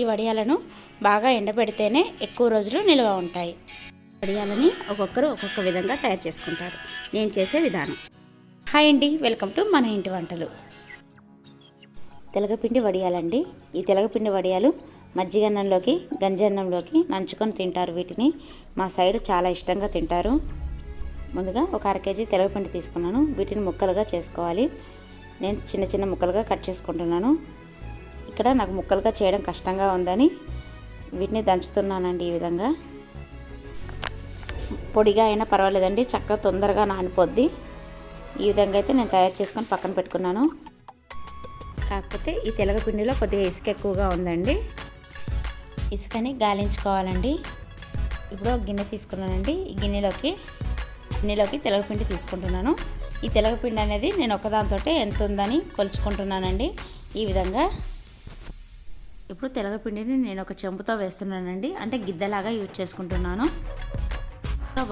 ఈ వడియాలను బాగా ఎండబెడితేనే ఎక్కువ రోజులు నిల్వ ఉంటాయి. వడియాలని ఒక్కొక్కరు ఒక్కొక్క విధంగా తయారు చేసుకుంటారు. నేను చేసే విధానం. హాయ్ అండి వెల్కమ్ టు మన ఇంటి వంటలు. తెలగపిండి వడియాలండి. ఈ తెలగపిండి వడియాలు మజ్జిగన్నంలోకి గంజన్నంలోకి నంచుకొని తింటారు. వీటిని మా సైడ్ చాలా ఇష్టంగా తింటారు. ముందుగా ఒక అర కేజీ తెలగపిండి తీసుకున్నాను. వీటిని ముక్కలుగా చేసుకోవాలి. నేను చిన్న చిన్న ముక్కలుగా కట్ చేసుకుంటున్నాను. ఇక్కడ నాకు ముక్కలుగా చేయడం కష్టంగా ఉందని వీటిని దంచుతున్నానండి ఈ విధంగా. పొడిగా అయినా పర్వాలేదండి చక్కగా తొందరగా నానిపోద్ది. ఈ విధంగా అయితే నేను తయారు చేసుకొని పక్కన పెట్టుకున్నాను. కాకపోతే ఈ తెలగపిండిలో కొద్దిగా ఇసుక ఎక్కువగా ఉందండి. ఇసుకని గాలించుకోవాలండి. ఇప్పుడు ఒక గిన్నె తీసుకున్నానండి. ఈ గిన్నెలోకి గిన్నెలోకి తెలగపిండి తీసుకుంటున్నాను. ఈ తెలగపిండి అనేది నేను ఒకదాంతో ఎంత ఉందని కొలుచుకుంటున్నానండి. ఈ విధంగా ఇప్పుడు తెలగపిండిని నేను ఒక చెంపుతో వేస్తున్నానండి. అంటే గిద్దలాగా యూజ్ చేసుకుంటున్నాను.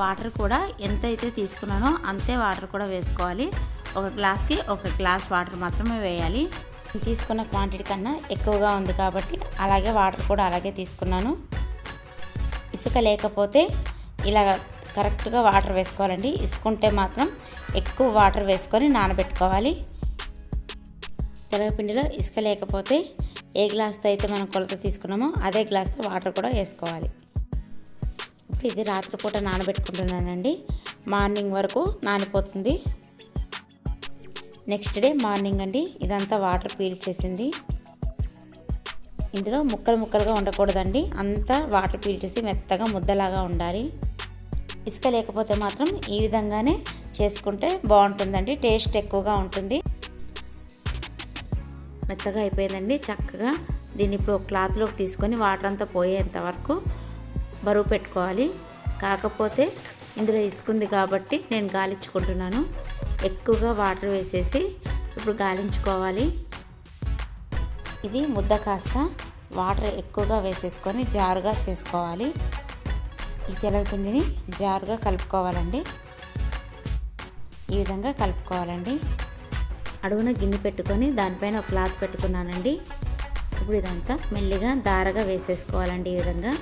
వాటర్ కూడా ఎంత అయితే తీసుకున్నానో అంతే వాటర్ కూడా వేసుకోవాలి. ఒక గ్లాస్కి ఒక గ్లాస్ వాటర్ మాత్రమే వేయాలి. తీసుకున్న క్వాంటిటీ కన్నా ఎక్కువగా ఉంది కాబట్టి అలాగే వాటర్ కూడా అలాగే తీసుకున్నాను. ఇసుక లేకపోతే ఇలా కరెక్ట్గా వాటర్ వేసుకోవాలండి. ఇసుకుంటే మాత్రం ఎక్కువ వాటర్ వేసుకొని నానబెట్టుకోవాలి. తెలగపిండిలో ఇసుక లేకపోతే ఏ గ్లాస్తో అయితే మనం కొలత తీసుకున్నామో అదే గ్లాస్తో వాటర్ కూడా వేసుకోవాలి. ఇప్పుడు ఇది రాత్రిపూట నానబెట్టుకుంటున్నానండి. మార్నింగ్ వరకు నానిపోతుంది. నెక్స్ట్ డే మార్నింగ్ అండి ఇదంతా వాటర్ పీల్ చేసింది. ఇందులో ముక్కలు ముక్కలుగా ఉండకూడదండి అంతా వాటర్ పీల్చేసి మెత్తగా ముద్దలాగా ఉండాలి. ఇసుక లేకపోతే మాత్రం ఈ విధంగానే చేసుకుంటే బాగుంటుందండి టేస్ట్ ఎక్కువగా ఉంటుంది. మెత్తగా అయిపోయిందండి చక్కగా. దీన్ని ఇప్పుడు క్లాత్లోకి తీసుకొని వాటర్ అంతా పోయేంత వరకు బరువు పెట్టుకోవాలి. కాకపోతే ఇందులో ఇసుకుంది కాబట్టి నేను గాలించుకుంటున్నాను. ఎక్కువగా వాటర్ వేసేసి ఇప్పుడు గాలించుకోవాలి. ఇది ముద్ద కాస్త వాటర్ ఎక్కువగా వేసేసుకొని జారుగా చేసుకోవాలి. ఈ తెలగపిండిని జారుగా కలుపుకోవాలండి. ఈ విధంగా కలుపుకోవాలండి. అడుగున గిన్నె పెట్టుకొని దానిపైన ఒక క్లాత్ పెట్టుకున్నానండి. ఇప్పుడు ఇదంతా మెల్లిగా దారగా వేసేసుకోవాలండి ఈ విధంగా.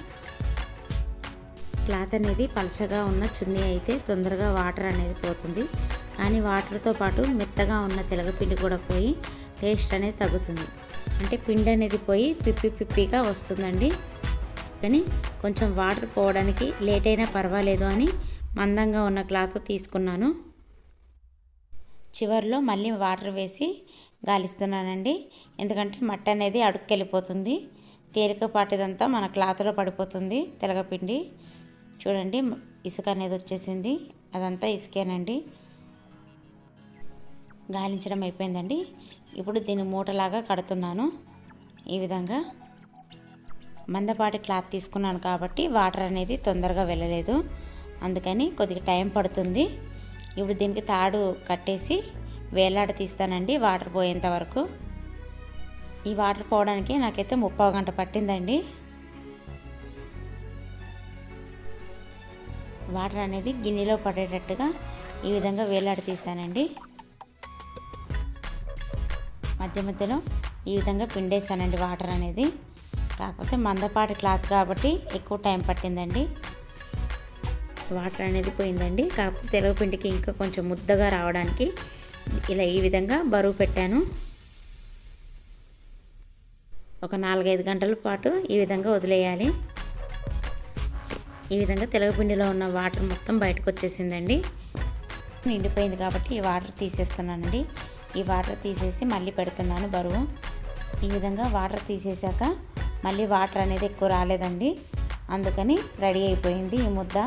క్లాత్ అనేది పలచగా ఉన్న చున్నీ అయితే తొందరగా వాటర్ అనేది పోతుంది. కానీ వాటర్తో పాటు మెత్తగా ఉన్న తెలగపిండి కూడా పోయి టేస్ట్ అనేది తగ్గుతుంది. అంటే పిండి అనేది పోయి పిప్పి పిప్పిగా వస్తుందండి. కానీ కొంచెం వాటర్ పోవడానికి లేట్ అయినా పర్వాలేదు అని మందంగా ఉన్న క్లాత్ తీసుకున్నాను. చివరిలో మళ్ళీ వాటర్ వేసి గాలిస్తున్నానండి. ఎందుకంటే మట్టి అనేది అడుక్కెళ్ళిపోతుంది. తేలికపాటిదంతా మన క్లాత్లో పడిపోతుంది తెలగపిండి. చూడండి ఇసుక అనేది వచ్చేసింది. అదంతా ఇసుకేనండి. గాలించడం అయిపోయిందండి. ఇప్పుడు దీన్ని మూటలాగా కడుతున్నాను. ఈ విధంగా మందపాటి క్లాత్ తీసుకున్నాను కాబట్టి వాటర్ అనేది తొందరగా వెళ్ళలేదు. అందుకని కొద్దిగా టైం పడుతుంది. ఇప్పుడు దీనికి తాడు కట్టేసి వేలాడ తీస్తానండి వాటర్ పోయేంత వరకు. ఈ వాటర్ పోవడానికి నాకైతే ముప్పావు గంట పట్టిందండి. వాటర్ అనేది గిన్నెలో పడేటట్టుగా ఈ విధంగా వేలాడ తీసానండి. మధ్య మధ్యలో ఈ విధంగా పిండేసానండి వాటర్ అనేది. కాకపోతే మందపాటి క్లాత్ కాబట్టి ఎక్కువ టైం పట్టిందండి. వాటర్ అనేది పోయిందండి. కాకపోతే తెలవపిండికి ఇంకా కొంచెం ముద్దగా రావడానికి ఇలా ఈ విధంగా బరువు పెట్టాను. ఒక నాలుగైదు గంటల పాటు ఈ విధంగా వదిలేయాలి. ఈ విధంగా తెలగపిండిలో ఉన్న వాటర్ మొత్తం బయటకు వచ్చేసిందండి. నిండిపోయింది కాబట్టి ఈ వాటర్ తీసేస్తున్నానండి. ఈ వాటర్ తీసేసి మళ్ళీ పెడుతున్నాను బరువు. ఈ విధంగా వాటర్ తీసేసాక మళ్ళీ వాటర్ అనేది ఎక్కువ రాలేదండి. అందుకని రెడీ అయిపోయింది ఈ ముద్ద.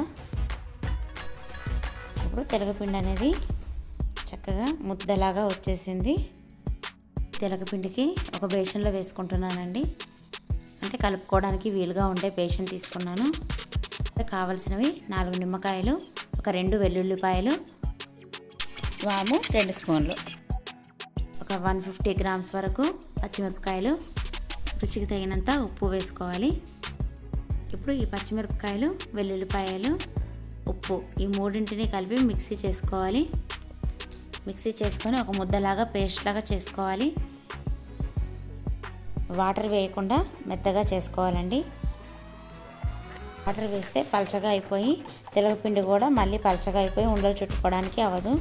ఇప్పుడు తెలగపిండి అనేది చక్కగా ముద్దలాగా వచ్చేసింది. తెలగపిండికి ఒక బేషన్లో వేసుకుంటున్నానండి. అంటే కలుపుకోవడానికి వీలుగా ఉండే బేషన్ తీసుకున్నాను. కావలసినవి నాలుగు నిమ్మకాయలు ఒక రెండు వెల్లుల్లిపాయలు వాము రెండు స్పూన్లు. ఒక వన్ ఫిఫ్టీ గ్రామ్స్ వరకు పచ్చిమిరపకాయలు. రుచికి తగినంత ఉప్పు వేసుకోవాలి. ఇప్పుడు ఈ పచ్చిమిరపకాయలు వెల్లుల్లిపాయలు ఉప్పు ఈ మూడింటిని కలిపి మిక్సీ చేసుకోవాలి. మిక్సీ చేసుకొని ఒక ముద్దలాగా పేస్ట్ లాగా చేసుకోవాలి. వాటర్ వేయకుండా మెత్తగా చేసుకోవాలండి. వాటర్ వేస్తే పలచగా అయిపోయి తెలగపిండి కూడా మళ్ళీ పలచగా అయిపోయి ఉండలు చుట్టుకోవడానికి అవ్వదు.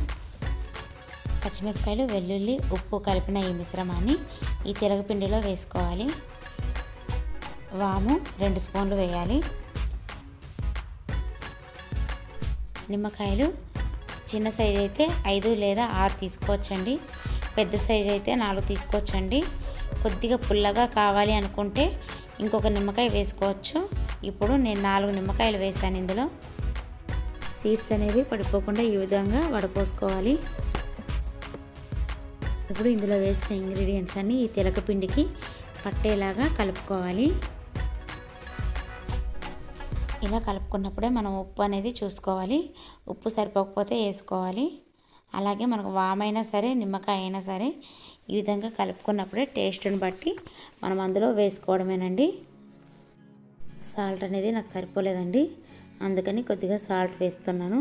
పచ్చిమిరపకాయలు వెల్లుల్లి ఉప్పు కలిపిన ఈ మిశ్రమాన్ని ఈ తెలగపిండిలో వేసుకోవాలి. వాము రెండు స్పూన్లు వేయాలి. నిమ్మకాయలు చిన్న సైజు అయితే ఐదు లేదా ఆరు తీసుకోవచ్చండి. పెద్ద సైజు అయితే నాలుగు తీసుకోవచ్చండి. కొద్దిగా పుల్లగా కావాలి అనుకుంటే ఇంకొక నిమ్మకాయ వేసుకోవచ్చు. ఇప్పుడు నేను నాలుగు నిమ్మకాయలు వేసాను ఇందులో. సీడ్స్ అనేవి పడిపోకుండా ఈ విధంగా వడపోసుకోవాలి. ఇప్పుడు ఇందులో వేసిన ఇంగ్రీడియంట్స్ అన్నీ ఈ తెలకపిండికి పట్టేలాగా కలుపుకోవాలి. ఇలా కలుపుకున్నప్పుడే మనం ఉప్పు అనేది చూసుకోవాలి. ఉప్పు సరిపోకపోతే వేసుకోవాలి. అలాగే మనకు వామైనా సరే నిమ్మకాయ అయినా సరే ఈ విధంగా కలుపుకున్నప్పుడే టేస్ట్ని బట్టి మనం అందులో వేసుకోవడమేనండి. సాల్ట్ అనేది నాకు సరిపోలేదండి. అందుకని కొద్దిగా సాల్ట్ వేస్తున్నాను.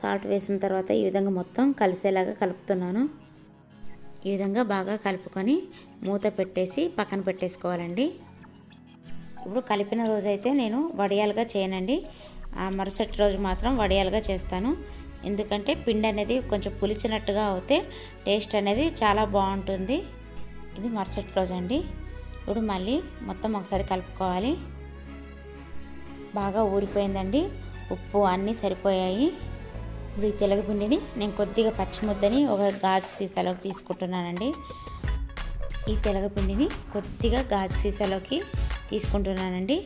సాల్ట్ వేసిన తర్వాత ఈ విధంగా మొత్తం కలిసేలాగా కలుపుతున్నాను. ఈ విధంగా బాగా కలుపుకొని మూత పెట్టేసి పక్కన పెట్టేసుకోవాలండి. ఇప్పుడు కలిపిన రోజైతే నేను వడియాలుగా చేయనండి. ఆ మరుసటి రోజు మాత్రం వడియాలుగా చేస్తాను. ఎందుకంటే పిండి అనేది కొంచెం పులిచినట్టుగా అవుతే టేస్ట్ అనేది చాలా బాగుంటుంది. ఇది మరుసటి రోజు అండి ఇప్పుడు మళ్ళీ మొత్తం ఒకసారి కలుపుకోవాలి. బాగా ఊరిపోయిందండి. ఉప్పు అన్నీ సరిపోయాయి. ఇప్పుడు ఈ తెలగపిండిని నేను కొద్దిగా పచ్చి ముద్దని ఒక గాజు సీసాలోకి తీసుకుంటున్నానండి. ఈ తెలగపిండిని కొద్దిగా గాజు సీసాలోకి తీసుకుంటున్నానండి.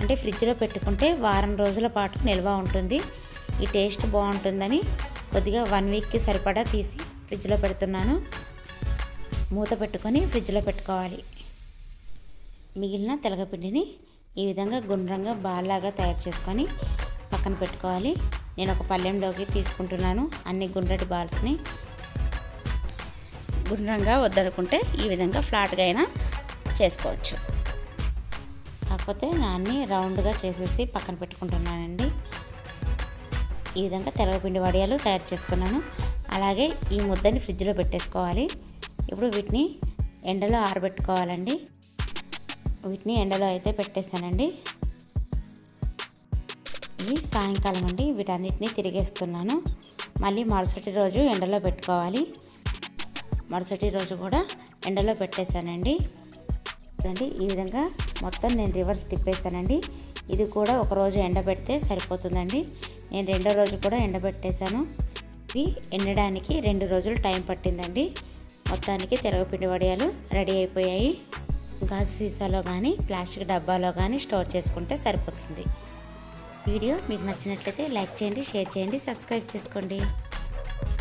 అంటే ఫ్రిడ్జ్లో పెట్టుకుంటే వారం రోజుల పాటు నిల్వ ఉంటుంది. ఈ టేస్ట్ బాగుంటుందని కొద్దిగా వన్ వీక్కి సరిపడా తీసి ఫ్రిడ్జ్లో పెడుతున్నాను. మూత పెట్టుకొని ఫ్రిడ్జ్లో పెట్టుకోవాలి. మిగిలిన తెలగపిండిని ఈ విధంగా గుండ్రంగా బాల్లాగా తయారు చేసుకొని పక్కన పెట్టుకోవాలి. నేను ఒక పళ్ళెంలోకి తీసుకుంటున్నాను. అన్ని గుండ్రటి బాల్స్ని గుండ్రంగా వద్దనుకుంటే ఈ విధంగా ఫ్లాట్గా అయినా చేసుకోవచ్చు. కాకపోతే అన్నీ రౌండ్గా చేసేసి పక్కన పెట్టుకుంటున్నానండి. ఈ విధంగా తెల్లపిండి వడియాలు తయారు చేసుకున్నాను. అలాగే ఈ ముద్దని ఫ్రిడ్జ్లో పెట్టేసుకోవాలి. ఇప్పుడు వీటిని ఎండలో ఆరబెట్టుకోవాలండి. వీటిని ఎండలో అయితే పెట్టేశానండి. ఇవి సాయంకాలం అండి వీటన్నిటిని తిరిగేస్తున్నాను. మళ్ళీ మరుసటి రోజు ఎండలో పెట్టుకోవాలి. మరుసటి రోజు కూడా ఎండలో పెట్టేశానండి. చూడండి. ఈ విధంగా మొత్తం నేను రివర్స్ తిప్పేశానండి. ఇది కూడా ఒక రోజు ఎండబెడితే సరిపోతుందండి. నేను రెండో రోజు కూడా ఎండబెట్టేశాను. ఇవి ఎండడానికి రెండు రోజులు టైం పట్టిందండి. మొత్తానికి తెరగపిండి వడియాలు రెడీ అయిపోయాయి. గాజు సీసాలో కానీ ప్లాస్టిక్ డబ్బాలో కానీ స్టోర్ చేసుకుంటే సరిపోతుంది. వీడియో మీకు నచ్చినట్లయితే లైక్ చేయండి షేర్ చేయండి సబ్స్క్రైబ్ చేసుకోండి.